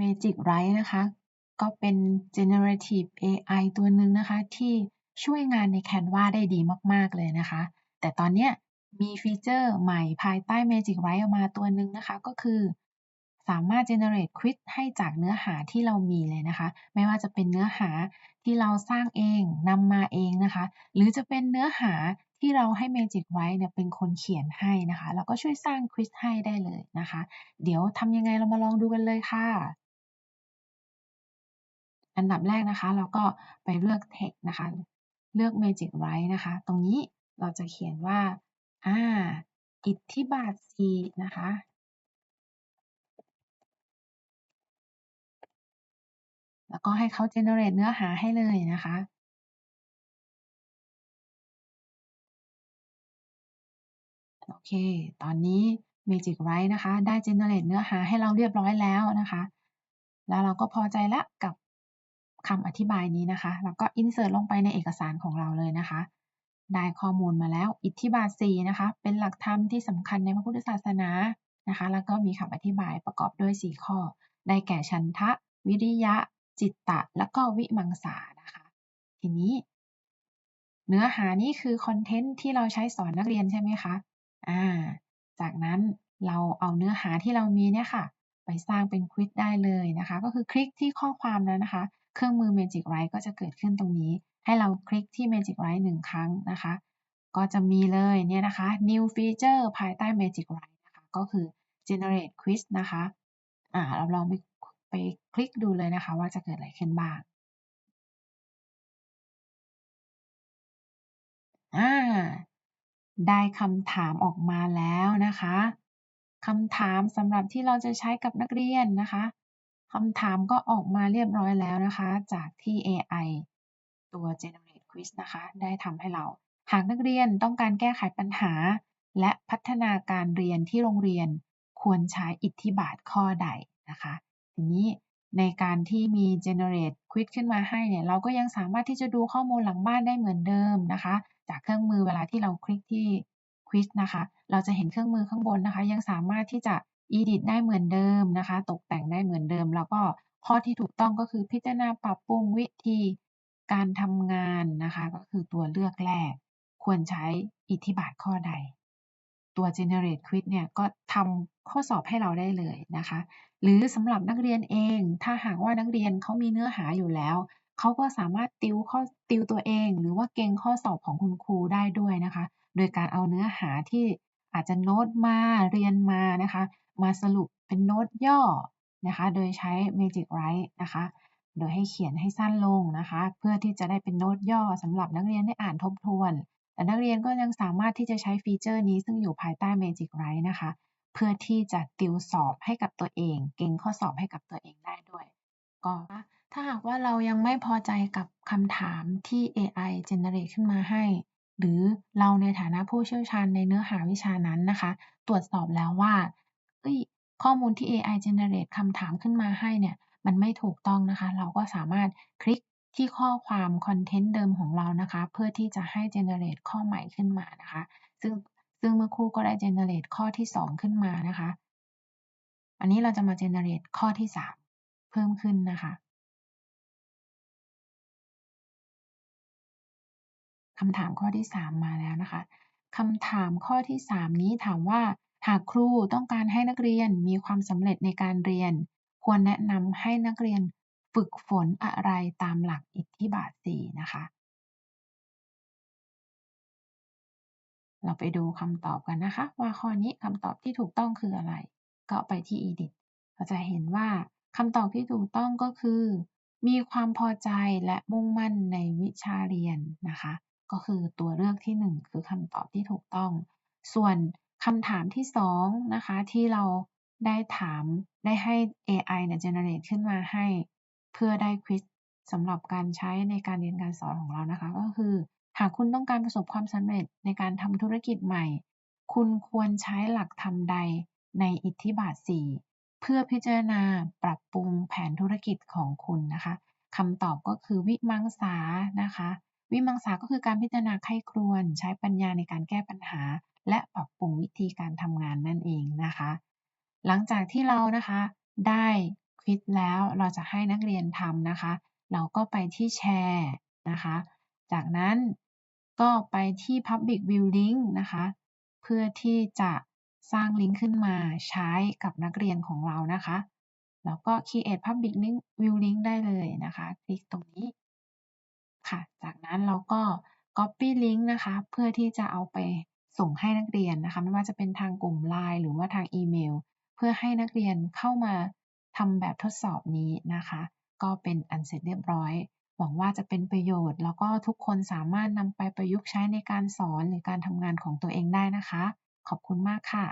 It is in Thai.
Magic Write นะคะ ก็เป็น generative AI ตัวหนึ่งนะคะ ที่ช่วยงานใน Canva ได้ดีมาก ๆ เลยนะคะ แต่ตอนเนี้ยมีฟีเจอร์ใหม่ภายใต้ Magic Write ออกมาตัวหนึ่งนะคะ ก็คือ สามารถ generate quiz ให้จากเนื้อหาที่เรามีเลยนะคะ ไม่ว่าจะเป็นเนื้อหาที่เราสร้างเองนำมาเองนะคะ หรือจะเป็นเนื้อหาที่เราให้ Magic Write เนี่ยเป็นคนเขียนให้นะคะ แล้วก็ช่วยสร้างควิซให้ได้เลยนะคะ เดี๋ยวทำยังไงเรามาลองดูกันเลยค่ะ อันดับแรกนะคะ เราก็ไปเลือก text นะคะ เลือก Magic Write นะคะ ตรงนี้เราจะเขียนว่าอ่าอิทธิบาทสี่นะคะ แล้วก็ให้เขา generate เนื้อหาให้เลยนะคะโอเค ตอนนี้ Magic Write นะคะ ได้ generate เนื้อหาให้เราเรียบร้อยแล้วนะคะ แล้วเราก็พอใจแล้วกับ คำอธิบายนี้นะคะ แล้วก็ insert ลงไปในเอกสารของเราเลยนะคะ ได้ข้อมูลมาแล้ว อิทธิบาทสี่นะคะ เป็นหลักธรรมที่สำคัญในพระพุทธศาสนานะคะ แล้วก็มีคำอธิบายประกอบด้วย 4 ข้อ ได้แก่ฉันทะ วิริยะ จิตตะ แล้วก็วิมังสานะคะ ทีนี้ เนื้อหานี้คือคอนเทนต์ที่เราใช้สอนนักเรียนใช่ไหมคะ อ่า จากนั้นเราเอาเนื้อหาที่เรามีเนี่ยค่ะ ไปสร้างเป็นควิซได้เลยนะคะ ก็คือคลิกที่ข้อความนั้นนะคะ เครื่องมือ Magic Write ก็จะเกิดขึ้นตรงนี้ ให้เราคลิกที่ Magic Write หนึ่งครั้งนะคะ ก็จะมีเลยเนี่ยนะคะ new feature ภายใต้ Magic Write นะคะก็คือ generate quiz นะคะอ่าเราลองไปไปคลิกดูเลยนะคะ ว่าจะเกิดอะไรขึ้นบ้างอ่าได้คำถามออกมาแล้วนะคะคำถามสำหรับที่เราจะใช้กับนักเรียนนะคะ คำถามก็ออกมาเรียบร้อยแล้วนะคะ จากที่ AI ตัว generate quiz นะคะ ได้ทำให้เรา หากนักเรียนต้องการแก้ไขปัญหา และพัฒนาการเรียนที่โรงเรียนควรใช้อิทธิบาทข้อใดนะคะ ทีนี้ในการที่มี generate quiz ขึ้นมาให้เนี่ย เราก็ยังสามารถที่จะดูข้อมูลหลังบ้านได้เหมือนเดิมนะคะ จากเครื่องมือเวลาที่เราคลิกที่ quiz นะคะ เราจะเห็นเครื่องมือข้างบนนะคะ ยังสามารถที่จะ edit ได้เหมือนเดิมนะคะ ตกแต่งได้เหมือนเดิม แล้วก็ข้อที่ถูกต้องก็คือพิจารณาปรับปรุงวิธีการทำงานนะคะ ก็คือตัวเลือกแรก ควรใช้อิทธิบาทข้อใด ตัว generate quiz เนี่ยก็ทำข้อสอบให้เราได้เลยนะคะ หรือสำหรับนักเรียนเอง ถ้าหากว่านักเรียนเขามีเนื้อหาอยู่แล้วเขาก็สามารถติวข้อติวตัวเอง หรือว่าเก่งข้อสอบของคุณครูได้ด้วยนะคะ โดยการเอาเนื้อหาที่อาจจะโน้ตมาเรียนมานะคะ มาสรุปเป็นโน้ตย่อนะคะ โดยใช้ Magic Write นะคะ โดยให้เขียนให้สั้นลงนะคะ เพื่อที่จะได้เป็นโน้ตย่อสำหรับนักเรียนได้อ่านทบทวน แต่นักเรียนก็ยังสามารถที่จะใช้ฟีเจอร์นี้ซึ่งอยู่ภายใต้ Magic Write นะคะ เพื่อที่จะติวสอบให้กับตัวเอง เก่งข้อสอบให้กับตัวเองได้ด้วย ก็ถ้าหากว่าเรายังไม่พอใจกับคำถามที่ AI generate ขึ้นมาให้ หรือเราในฐานะผู้เชี่ยวชาญในเนื้อหาวิชานั้นนะคะ ตรวจสอบแล้วว่า เอ้ยข้อมูลที่ AI generate คำถามขึ้นมาให้เนี่ย มันไม่ถูกต้องนะคะ เราก็สามารถคลิกที่ข้อความคอนเทนต์เดิมของเรานะคะ เพื่อที่จะให้ generate ข้อใหม่ขึ้นมานะคะ ซึ่งซึ่งเมื่อครู่ก็ได้ generate ข้อที่ 2 ขึ้นมานะคะ อันนี้เราจะมา generate ข้อที่ 3 เพิ่มขึ้นนะคะคำถามข้อที่ 3 มาแล้วนะคะคำถามข้อที่ 3 นี้ถามว่า หากครูต้องการให้นักเรียนมีความสำเร็จในการเรียน ควรแนะนำให้นักเรียนฝึกฝนอะไรตามหลักอิทธิบาท4นะคะ เราไปดูคำตอบกันนะคะ ว่าข้อนี้คำตอบที่ถูกต้องคืออะไร ก็ไปที่ edit เราจะเห็นว่าคำตอบที่ถูกต้องก็คือ มีความพอใจและมุ่งมั่นในวิชาเรียนนะคะ ก็คือตัวเลือกที่ 1 คือคำตอบที่ถูกต้อง ส่วน คำถามที่2นะคะที่เราได้ถามได้ให้ AI เนี่ย generate ขึ้นมาให้ เพื่อได้ควิซสำหรับการใช้ในการเรียนการสอนของเรานะคะ ก็คือ หากคุณต้องการประสบความสำเร็จในการทำธุรกิจใหม่ คุณควรใช้หลักธรรมใดในอิทธิบาท 4 เพื่อพิจารณาปรับปรุงแผนธุรกิจของคุณนะคะคำตอบก็คือวิมังสานะคะ วิมังสาก็คือการพิจารณาไข้ครวนใช้ปัญญาในการแก้ปัญหา และปรับปรุงวิธีการทำงานนั่นเองนะคะ หลังจากที่เรานะคะได้ควิซแล้วเราจะให้นักเรียนทำนะคะ เราก็ไปที่แชร์นะคะ จากนั้นก็ไปที่ Public View Link นะคะ เพื่อที่จะสร้างลิงก์ขึ้นมาใช้กับนักเรียนของเรานะคะ แล้วก็ Create Public Link View Link ได้เลยนะคะ คลิกตรงนี้ ค่ะ จากนั้นเราก็ Copy Link นะคะ เพื่อที่จะเอาไปส่งให้นักเรียนนะคะ ไม่ว่าจะเป็นทางกลุ่ม LINE หรือว่าทางอีเมล เพื่อให้นักเรียนเข้ามาทำแบบทดสอบนี้นะคะ ก็เป็นอันเสร็จเรียบร้อย หวังว่าจะเป็นประโยชน์ แล้วก็ทุกคนสามารถนำไปประยุกต์ใช้ในการสอนหรือการทำงานของตัวเองได้นะคะ ขอบคุณมากค่ะ